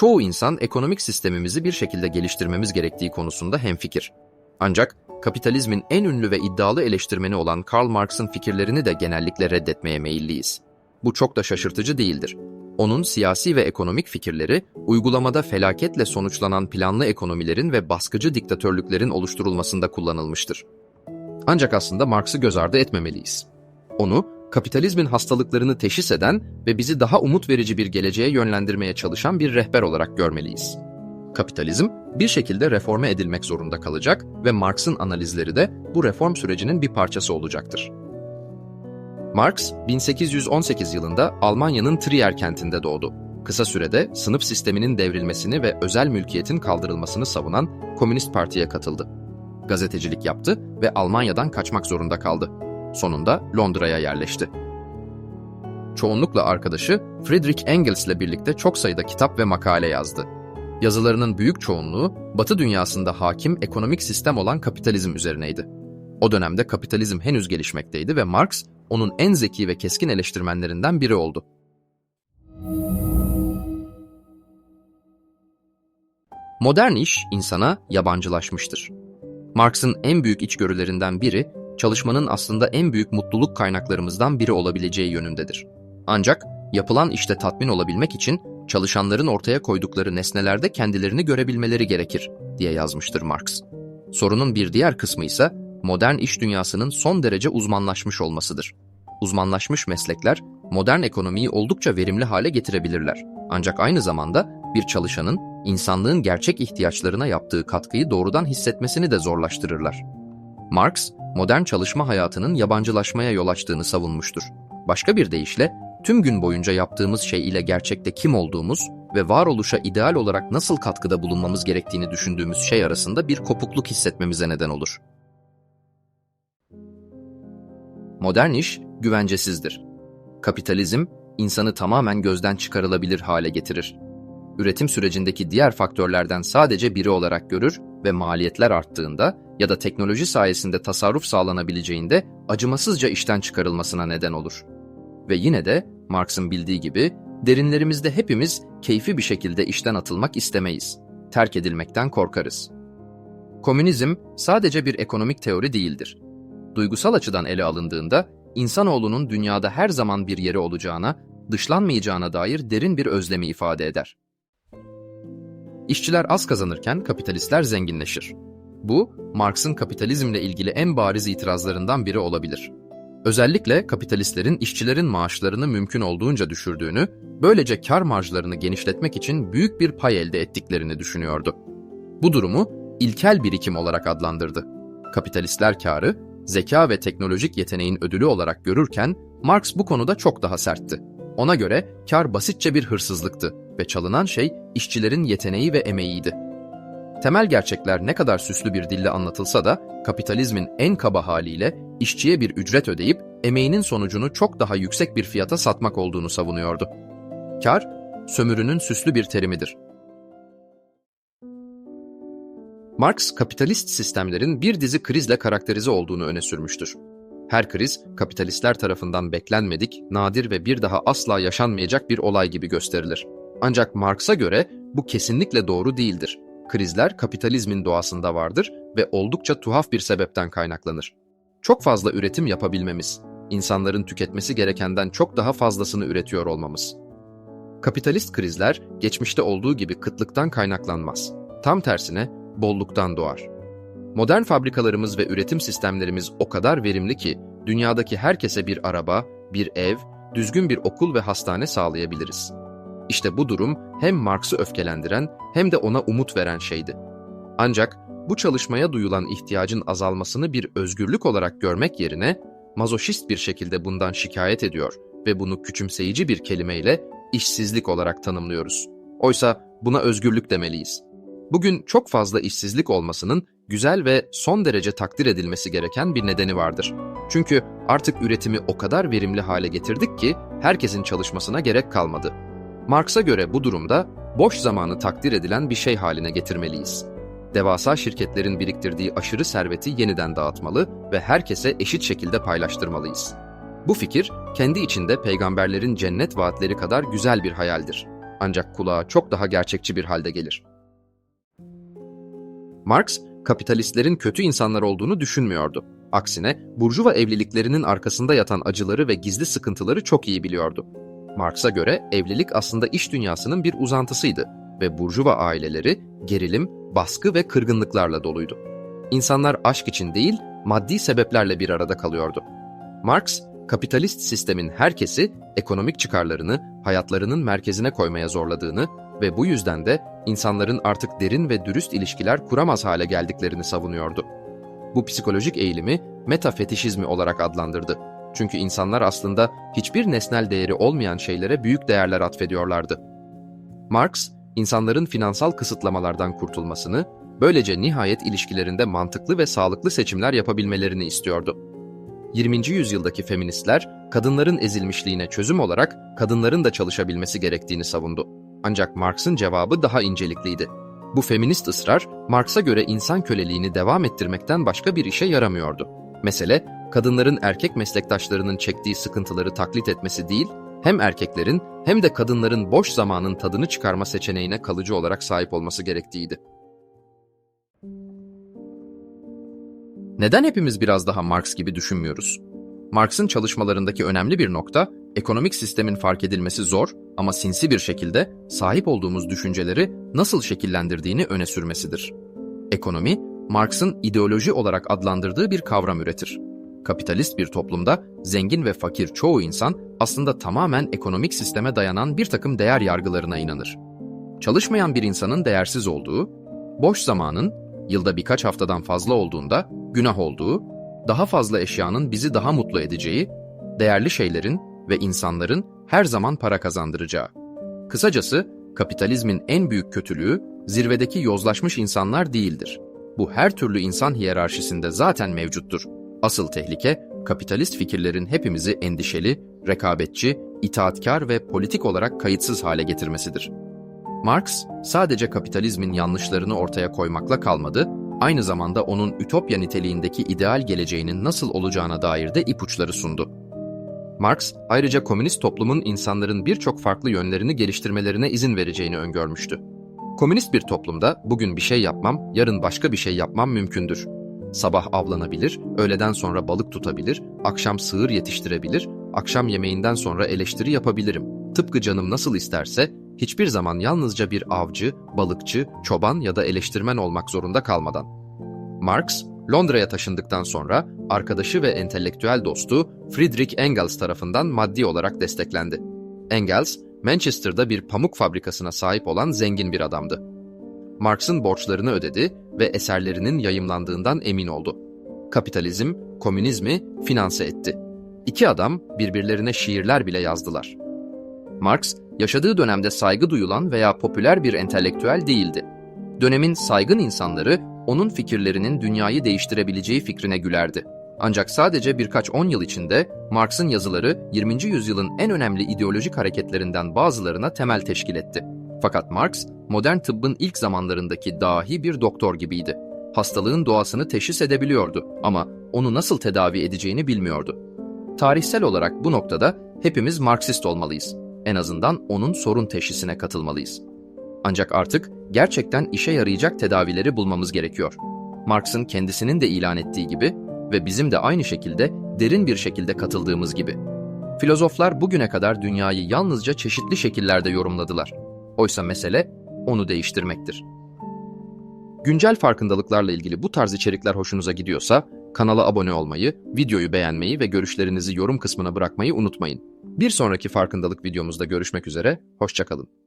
Çoğu insan ekonomik sistemimizi bir şekilde geliştirmemiz gerektiği konusunda hemfikir. Ancak kapitalizmin en ünlü ve iddialı eleştirmeni olan Karl Marx'ın fikirlerini de genellikle reddetmeye meyilliyiz. Bu çok da şaşırtıcı değildir. Onun siyasi ve ekonomik fikirleri, uygulamada felaketle sonuçlanan planlı ekonomilerin ve baskıcı diktatörlüklerin oluşturulmasında kullanılmıştır. Ancak aslında Marx'ı göz ardı etmemeliyiz. Onu, kapitalizmin hastalıklarını teşhis eden ve bizi daha umut verici bir geleceğe yönlendirmeye çalışan bir rehber olarak görmeliyiz. Kapitalizm bir şekilde reforme edilmek zorunda kalacak ve Marx'ın analizleri de bu reform sürecinin bir parçası olacaktır. Marx, 1818 yılında Almanya'nın Trier kentinde doğdu. Kısa sürede sınıf sisteminin devrilmesini ve özel mülkiyetin kaldırılmasını savunan Komünist Parti'ye katıldı. Gazetecilik yaptı ve Almanya'dan kaçmak zorunda kaldı. Sonunda Londra'ya yerleşti. Çoğunlukla arkadaşı Friedrich Engels ile birlikte çok sayıda kitap ve makale yazdı. Yazılarının büyük çoğunluğu Batı dünyasında hakim ekonomik sistem olan kapitalizm üzerineydi. O dönemde kapitalizm henüz gelişmekteydi ve Marx onun en zeki ve keskin eleştirmenlerinden biri oldu. Modern iş insana yabancılaşmıştır. Marx'ın en büyük içgörülerinden biri, çalışmanın aslında en büyük mutluluk kaynaklarımızdan biri olabileceği yönündedir. Ancak yapılan işte tatmin olabilmek için çalışanların ortaya koydukları nesnelerde kendilerini görebilmeleri gerekir diye yazmıştır Marx. Sorunun bir diğer kısmı ise modern iş dünyasının son derece uzmanlaşmış olmasıdır. Uzmanlaşmış meslekler modern ekonomiyi oldukça verimli hale getirebilirler. Ancak aynı zamanda bir çalışanın insanlığın gerçek ihtiyaçlarına yaptığı katkıyı doğrudan hissetmesini de zorlaştırırlar. Marx, modern çalışma hayatının yabancılaşmaya yol açtığını savunmuştur. Başka bir deyişle, tüm gün boyunca yaptığımız şey ile gerçekte kim olduğumuz ve varoluşa ideal olarak nasıl katkıda bulunmamız gerektiğini düşündüğümüz şey arasında bir kopukluk hissetmemize neden olur. Modern iş güvencesizdir. Kapitalizm, insanı tamamen gözden çıkarılabilir hale getirir. Üretim sürecindeki diğer faktörlerden sadece biri olarak görür ve maliyetler arttığında ya da teknoloji sayesinde tasarruf sağlanabileceğinde acımasızca işten çıkarılmasına neden olur. Ve yine de Marx'ın bildiği gibi derinlerimizde hepimiz keyfi bir şekilde işten atılmak istemeyiz. Terk edilmekten korkarız. Komünizm sadece bir ekonomik teori değildir. Duygusal açıdan ele alındığında insanoğlunun dünyada her zaman bir yeri olacağına, dışlanmayacağına dair derin bir özlemi ifade eder. İşçiler az kazanırken kapitalistler zenginleşir. Bu, Marx'ın kapitalizmle ilgili en bariz itirazlarından biri olabilir. Özellikle kapitalistlerin işçilerin maaşlarını mümkün olduğunca düşürdüğünü, böylece kar marjlarını genişletmek için büyük bir pay elde ettiklerini düşünüyordu. Bu durumu ilkel birikim olarak adlandırdı. Kapitalistler karı, zeka ve teknolojik yeteneğin ödülü olarak görürken, Marx bu konuda çok daha sertti. Ona göre kar basitçe bir hırsızlıktı ve çalınan şey işçilerin yeteneği ve emeğiydi. Temel gerçekler ne kadar süslü bir dille anlatılsa da kapitalizmin en kaba haliyle işçiye bir ücret ödeyip emeğinin sonucunu çok daha yüksek bir fiyata satmak olduğunu savunuyordu. Kar, sömürünün süslü bir terimidir. Marx, kapitalist sistemlerin bir dizi krizle karakterize olduğunu öne sürmüştür. Her kriz, kapitalistler tarafından beklenmedik, nadir ve bir daha asla yaşanmayacak bir olay gibi gösterilir. Ancak Marx'a göre bu kesinlikle doğru değildir. Krizler kapitalizmin doğasında vardır ve oldukça tuhaf bir sebepten kaynaklanır. Çok fazla üretim yapabilmemiz, insanların tüketmesi gerekenden çok daha fazlasını üretiyor olmamız. Kapitalist krizler geçmişte olduğu gibi kıtlıktan kaynaklanmaz. Tam tersine bolluktan doğar. Modern fabrikalarımız ve üretim sistemlerimiz o kadar verimli ki dünyadaki herkese bir araba, bir ev, düzgün bir okul ve hastane sağlayabiliriz. İşte bu durum hem Marx'ı öfkelendiren hem de ona umut veren şeydi. Ancak bu çalışmaya duyulan ihtiyacın azalmasını bir özgürlük olarak görmek yerine mazoşist bir şekilde bundan şikayet ediyor ve bunu küçümseyici bir kelimeyle işsizlik olarak tanımlıyoruz. Oysa buna özgürlük demeliyiz. Bugün çok fazla işsizlik olmasının güzel ve son derece takdir edilmesi gereken bir nedeni vardır. Çünkü artık üretimi o kadar verimli hale getirdik ki herkesin çalışmasına gerek kalmadı. Marx'a göre bu durumda boş zamanı takdir edilen bir şey haline getirmeliyiz. Devasa şirketlerin biriktirdiği aşırı serveti yeniden dağıtmalı ve herkese eşit şekilde paylaştırmalıyız. Bu fikir kendi içinde peygamberlerin cennet vaatleri kadar güzel bir hayaldir. Ancak kulağa çok daha gerçekçi bir halde gelir. Marx, kapitalistlerin kötü insanlar olduğunu düşünmüyordu. Aksine, burjuva evliliklerinin arkasında yatan acıları ve gizli sıkıntıları çok iyi biliyordu. Marx'a göre evlilik aslında iş dünyasının bir uzantısıydı ve burjuva aileleri gerilim, baskı ve kırgınlıklarla doluydu. İnsanlar aşk için değil, maddi sebeplerle bir arada kalıyordu. Marx, kapitalist sistemin herkesi ekonomik çıkarlarını hayatlarının merkezine koymaya zorladığını ve bu yüzden de insanların artık derin ve dürüst ilişkiler kuramaz hale geldiklerini savunuyordu. Bu psikolojik eğilimi metafetişizmi olarak adlandırdı. Çünkü insanlar aslında hiçbir nesnel değeri olmayan şeylere büyük değerler atfediyorlardı. Marx, insanların finansal kısıtlamalardan kurtulmasını, böylece nihayet ilişkilerinde mantıklı ve sağlıklı seçimler yapabilmelerini istiyordu. 20. yüzyıldaki feministler, kadınların ezilmişliğine çözüm olarak kadınların da çalışabilmesi gerektiğini savundu. Ancak Marx'ın cevabı daha incelikliydi. Bu feminist ısrar, Marx'a göre insan köleliğini devam ettirmekten başka bir işe yaramıyordu. Mesele, kadınların erkek meslektaşlarının çektiği sıkıntıları taklit etmesi değil, hem erkeklerin hem de kadınların boş zamanın tadını çıkarma seçeneğine kalıcı olarak sahip olması gerektiğiydi. Neden hepimiz biraz daha Marx gibi düşünmüyoruz? Marx'ın çalışmalarındaki önemli bir nokta, ekonomik sistemin fark edilmesi zor ama sinsi bir şekilde sahip olduğumuz düşünceleri nasıl şekillendirdiğini öne sürmesidir. Ekonomi, Marx'ın ideoloji olarak adlandırdığı bir kavram üretir. Kapitalist bir toplumda zengin ve fakir çoğu insan aslında tamamen ekonomik sisteme dayanan bir takım değer yargılarına inanır. Çalışmayan bir insanın değersiz olduğu, boş zamanın yılda birkaç haftadan fazla olduğunda günah olduğu, daha fazla eşyanın bizi daha mutlu edeceği, değerli şeylerin ve insanların her zaman para kazandıracağı. Kısacası kapitalizmin en büyük kötülüğü zirvedeki yozlaşmış insanlar değildir. Bu her türlü insan hiyerarşisinde zaten mevcuttur. Asıl tehlike kapitalist fikirlerin hepimizi endişeli, rekabetçi, itaatkar ve politik olarak kayıtsız hale getirmesidir. Marx sadece kapitalizmin yanlışlarını ortaya koymakla kalmadı, aynı zamanda onun ütopya niteliğindeki ideal geleceğinin nasıl olacağına dair de ipuçları sundu. Marx ayrıca komünist toplumun insanların birçok farklı yönlerini geliştirmelerine izin vereceğini öngörmüştü. Komünist bir toplumda bugün bir şey yapmam, yarın başka bir şey yapmam mümkündür. Sabah avlanabilir, öğleden sonra balık tutabilir, akşam sığır yetiştirebilir, akşam yemeğinden sonra eleştiri yapabilirim. Tıpkı canım nasıl isterse, hiçbir zaman yalnızca bir avcı, balıkçı, çoban ya da eleştirmen olmak zorunda kalmadan. Marx, Londra'ya taşındıktan sonra arkadaşı ve entelektüel dostu Friedrich Engels tarafından maddi olarak desteklendi. Engels, Manchester'da bir pamuk fabrikasına sahip olan zengin bir adamdı. Marx'ın borçlarını ödedi ve eserlerinin yayımlandığından emin oldu. Kapitalizm, komünizmi finanse etti. İki adam birbirlerine şiirler bile yazdılar. Marx, yaşadığı dönemde saygı duyulan veya popüler bir entelektüel değildi. Dönemin saygın insanları onun fikirlerinin dünyayı değiştirebileceği fikrine gülerdi. Ancak sadece birkaç on yıl içinde Marx'ın yazıları 20. yüzyılın en önemli ideolojik hareketlerinden bazılarına temel teşkil etti. Fakat Marx, modern tıbbın ilk zamanlarındaki dahi bir doktor gibiydi. Hastalığın doğasını teşhis edebiliyordu ama onu nasıl tedavi edeceğini bilmiyordu. Tarihsel olarak bu noktada hepimiz Marksist olmalıyız. En azından onun sorun teşhisine katılmalıyız. Ancak artık gerçekten işe yarayacak tedavileri bulmamız gerekiyor. Marx'ın kendisinin de ilan ettiği gibi ve bizim de aynı şekilde derin bir şekilde katıldığımız gibi. Filozoflar bugüne kadar dünyayı yalnızca çeşitli şekillerde yorumladılar. Oysa mesele onu değiştirmektir. Güncel farkındalıklarla ilgili bu tarz içerikler hoşunuza gidiyorsa kanala abone olmayı, videoyu beğenmeyi ve görüşlerinizi yorum kısmına bırakmayı unutmayın. Bir sonraki farkındalık videomuzda görüşmek üzere, hoşçakalın.